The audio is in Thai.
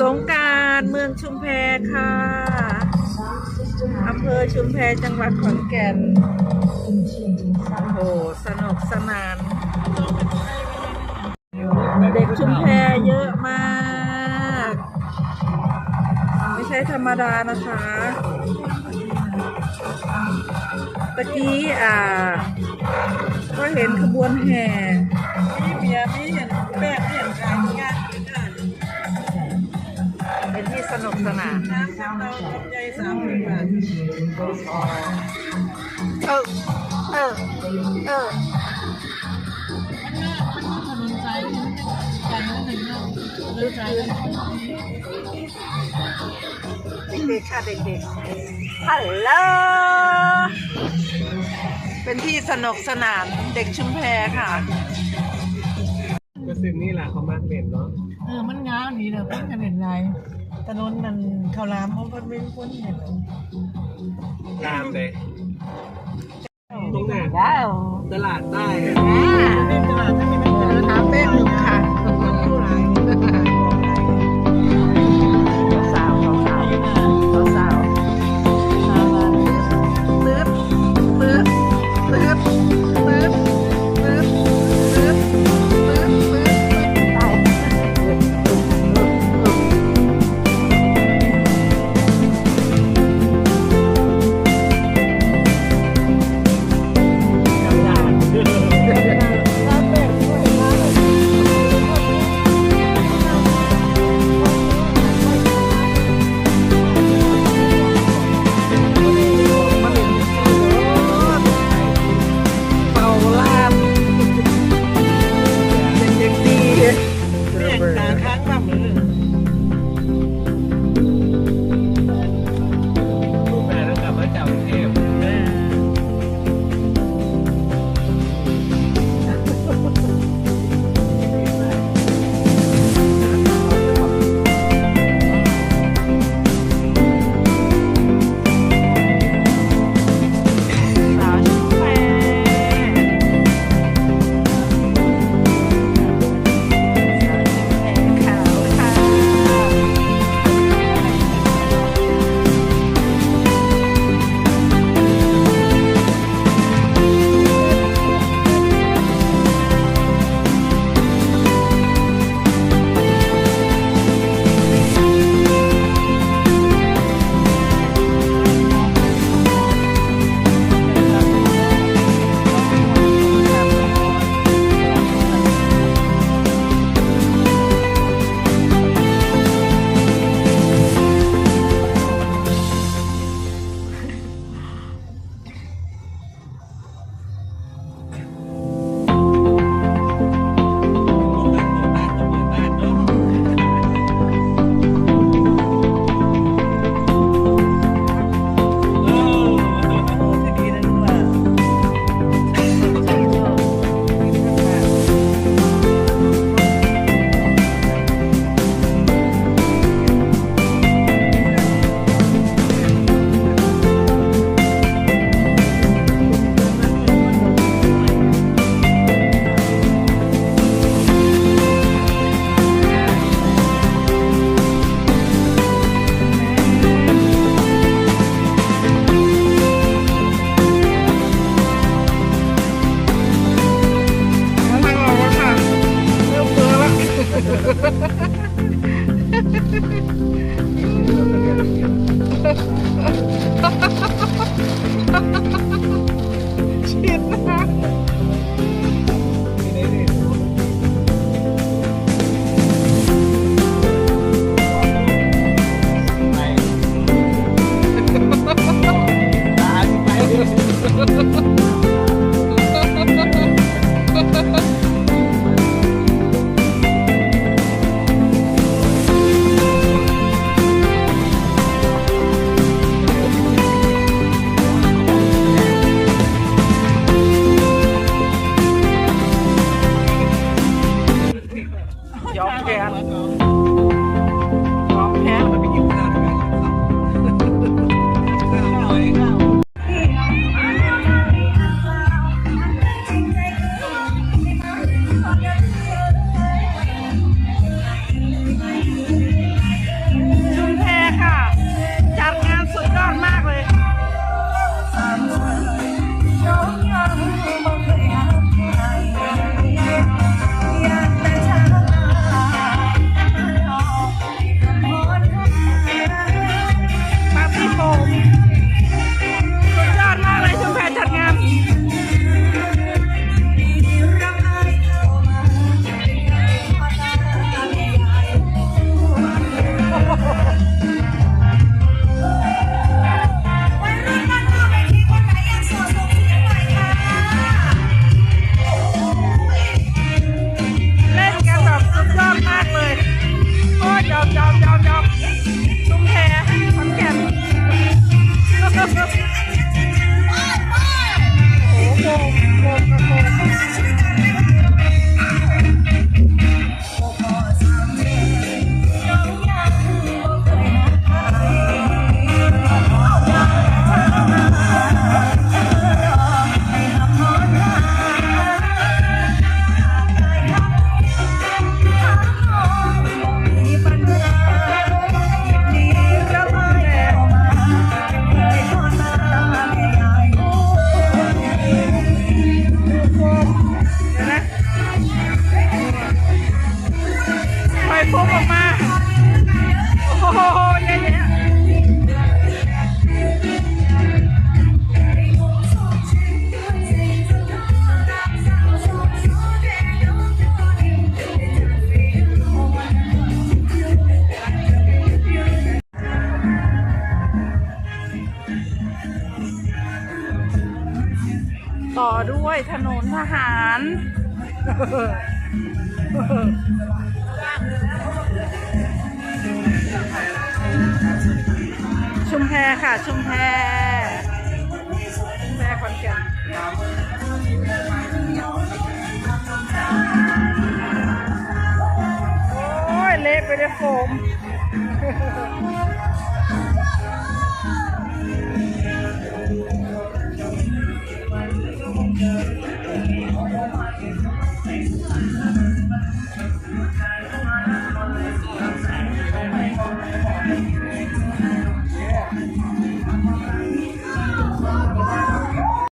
สงการเมืองชุมแพค่ะอำเภอชุมแพจังหวัดขอนแก่น โอ้โห สนุกสนาน เด็กชุมแพเยอะมาก ไม่ใช่ธรรมดานะคะ ตะกี้อ่า ก็เห็นขบวนแห่ สนุกสนานน้ำเราลำไยสามหมื่นบาทเออเออเออถนนใจใจนั่นหนึ่งเนาะลึกใจเด็กๆค่ะเด็กๆฮัลโหลเป็นที่สนุกสนานเด็กชุมแพค่ะก็ซึ่งนี่แหละเขามากเด่นเนาะ เออ มันงามนี่เด้อเป็นกันเห็นไร ถนนนั่นข้าวรามเพราะมันเป็นคนเห็นตามเลยตรงไหนว้าวตลาดใต้ เป็นตลาดที่มันเป็นถามแป้งหนุ่มค่ Bye. ด้วยถนนทหาร ชุมแพค่ะ ชุมแพชุมแพขอนแก่นโอ้ย เละไปเลยโฟม